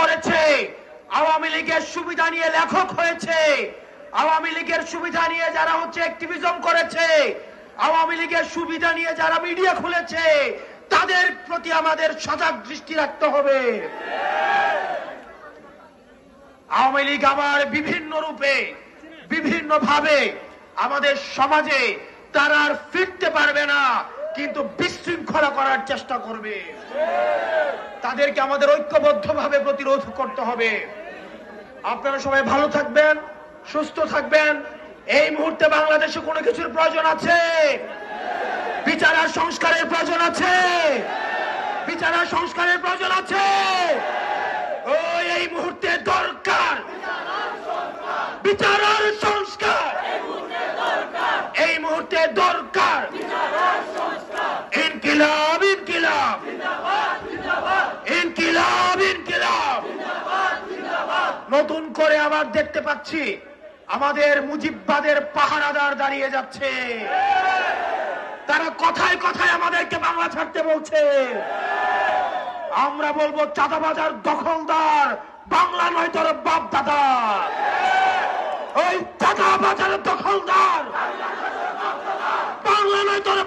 করেছে। আওয়ামী লীগের সুবিধা নিয়ে লেখক হয়েছে। আওয়ামী লীগের সুবিধা নিয়ে যারা হচ্ছে অ্যাক্টিভিজম করেছে, আওয়ামী লীগের সুবিধা নিয়ে যারা মিডিয়া খুলেছে, তাদের প্রতি আমাদের সজাগ দৃষ্টি রাখতে হবে। আওয়ামী লীগ আবার বিভিন্ন রূপে বিভিন্ন ভাবে আমাদের সমাজে তারা আর ফিরতে পারবে না। কিন্তু বিশৃঙ্খলা করার চেষ্টা করবে। তাদেরকে আমাদের ঐক্যবদ্ধভাবে প্রতিরোধ করতে হবে। আপনারা সবাই ভালো থাকবেন, সুস্থ থাকবেন। এই মুহূর্তে বাংলাদেশে কোনো কিছুর প্রয়োজন আছে? বিচার আর সংস্কারের প্রয়োজন আছে? বিচার আর সংস্কারের প্রয়োজন আছে? ওই, এই মুহূর্তে দরকার। বিচার আর সংস্কার এই মুহূর্তে দরকার ইনকিলাব নতুন করে আবার দেখতে পাচ্ছি, আমাদের মুজিববাদের পাহারাদার দাঁড়িয়ে যাচ্ছে। তারা কথায় কথায় আমাদেরকে বাংলা ছাড়তে বলছে। আমরা বলব, চাঁদাবাজার দখলদার, বাংলা নয় তোর বাপ দাদা। ওই চাঁদাবাজার দখলদার, বাংলা নয় তোর